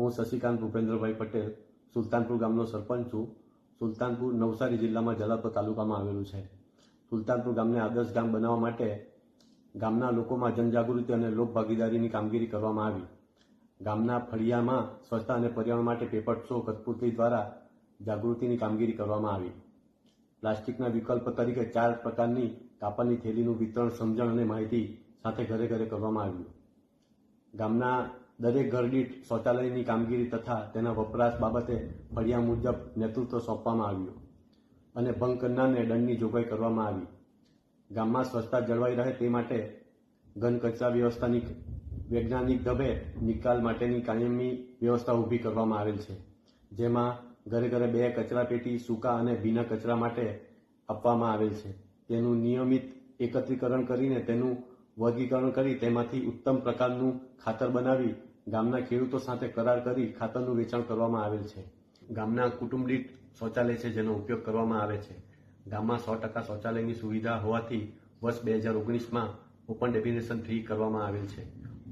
હું શશિકાંત ભૂપેન્દ્રભાઈ પટેલ, સુલતાનપુર ગામનો સરપંચ છું. સુલતાનપુર નવસારી જિલ્લામાં જલાલપુર તાલુકામાં આવેલું છે. સુલતાનપુર ગામને આદર્શ ગામ બનાવવા માટે ગામના લોકોમાં જનજાગૃતિ અને લોકભાગીદારીની કામગીરી કરવામાં આવી. ગામના ફળિયામાં સ્વચ્છતા અને પર્યાવરણ માટે પેપર શો કઠપૂતળી દ્વારા જાગૃતિની કામગીરી કરવામાં આવી. પ્લાસ્ટિકના વિકલ્પ તરીકે ચાર પ્રકારની કાપડની થેલીનું વિતરણ, સમજણ અને માહિતી સાથે ઘરે ઘરે કરવામાં આવ્યું. ગામના દરેક ઘર દીઠ શૌચાલયની કામગીરી તથા તેના વપરાશ બાબતે ફળિયા મુજબ નેતૃત્વ સોંપવામાં આવ્યું અને ભંગ કરનારને દંડની જોગવાઈ કરવામાં આવી. ગામમાં સ્વચ્છતા જળવાઈ રહે તે માટે ઘન કચરા વ્યવસ્થાની વૈજ્ઞાનિક ઢબે નિકાલ માટેની કાયમી વ્યવસ્થા ઊભી કરવામાં આવેલ છે, જેમાં ઘરે ઘરે બે કચરા પેટી, સૂકા અને ભીના કચરા માટે આપવામાં આવેલ છે. તેનું નિયમિત એકત્રીકરણ કરીને તેનું વર્ગીકરણ કરી તેમાંથી ઉત્તમ પ્રકારનું ખાતર બનાવી ગામના ખેડૂતો સાથે કરાર કરી ખાતરનું વેચાણ કરવામાં આવેલ છે. ગામના કુટુંબ શૌચાલય છે જેનો ઉપયોગ કરવામાં આવે છે. ગામમાં સો ટકા શૌચાલયની સુવિધા હોવાથી વર્ષ બે હજાર ઓગણીસમાં ઓપન ડેફિનેશન ફ્રી કરવામાં આવેલ છે.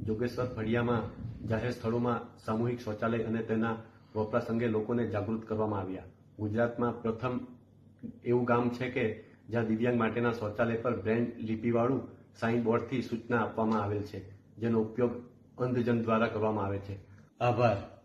જોગેશ્વર ફળિયામાં જાહેર સ્થળોમાં સામૂહિક શૌચાલય અને તેના વપરાશ અંગે લોકોને જાગૃત કરવામાં આવ્યા. ગુજરાતમાં પ્રથમ એવું ગામ છે કે જ્યાં દિવ્યાંગ માટેના શૌચાલય પર બ્રેન્ડ લિપિવાળું સાઇન બોર્ડથી સૂચના આપવામાં આવેલ છે, જેનો ઉપયોગ અંધજન દ્વારા કરવામાં આવે છે. આભાર.